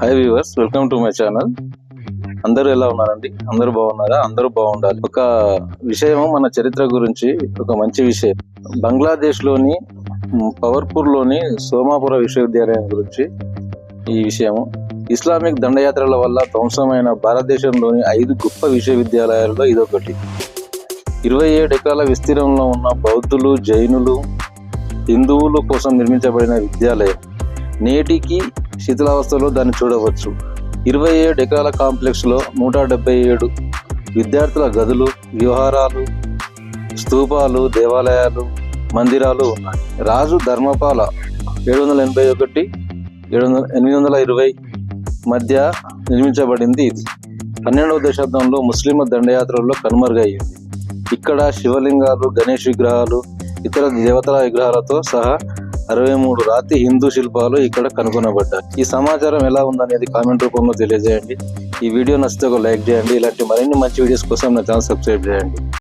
Hi viewers welcome to my channel అందరూ ఎలా ఉన్నారండి? అందరూ బాగున్నారా? అందరూ బాగుండాలి. ఒక విషయం మన చరిత్ర గురించి ఒక మంచి విషయం. బంగ్లాదేశ్లోని పవర్పూర్లోని సోమాపుర విశ్వవిద్యాలయం గురించి ఈ విషయము. ఇస్లామిక్ దండయాత్రల వల్ల ధ్వంసమైన భారతదేశంలోని ఐదు గొప్ప విశ్వవిద్యాలయాల్లో ఇదొకటి. ఇరవై ఏడు ఎకరాల విస్తీర్ణంలో ఉన్న బౌద్ధులు జైనులు హిందువుల కోసం నిర్మించబడిన విద్యాలయం. నేటికి శిథిలావస్థలో దాన్ని చూడవచ్చు. ఇరవై ఏడు ఎకరాల కాంప్లెక్స్లో నూట డెబ్బై ఏడు విద్యార్థుల గదులు విహారాలు స్తూపాలు దేవాలయాలు మందిరాలు ఉన్నాయి. రాజు ధర్మపాల ఏడు వందల ఎనభై ఒకటి ఏడు వందల ఎనిమిది వందల ఇరవై మధ్య నిర్మించబడింది ఇది. పన్నెండవ దశాబ్దంలో ముస్లింల దండయాత్రల్లో కనుమరుగయ్యింది. ఇక్కడ శివలింగాలు గణేష్ విగ్రహాలు ఇతర దేవతల విగ్రహాలతో సహా అరవై మూడు రాతి హిందూ శిల్పాలు ఇక్కడ కనుగొనబడ్డాయి. ఈ సమాచారం ఎలా ఉందనేది కామెంట్ రూపంలో తెలియజేయండి. ఈ వీడియో నచ్చితే ఒక లైక్ చేయండి. ఇలాంటి మరిన్ని మంచి వీడియోస్ కోసం నా ఛానల్ సబ్స్క్రైబ్ చేయండి.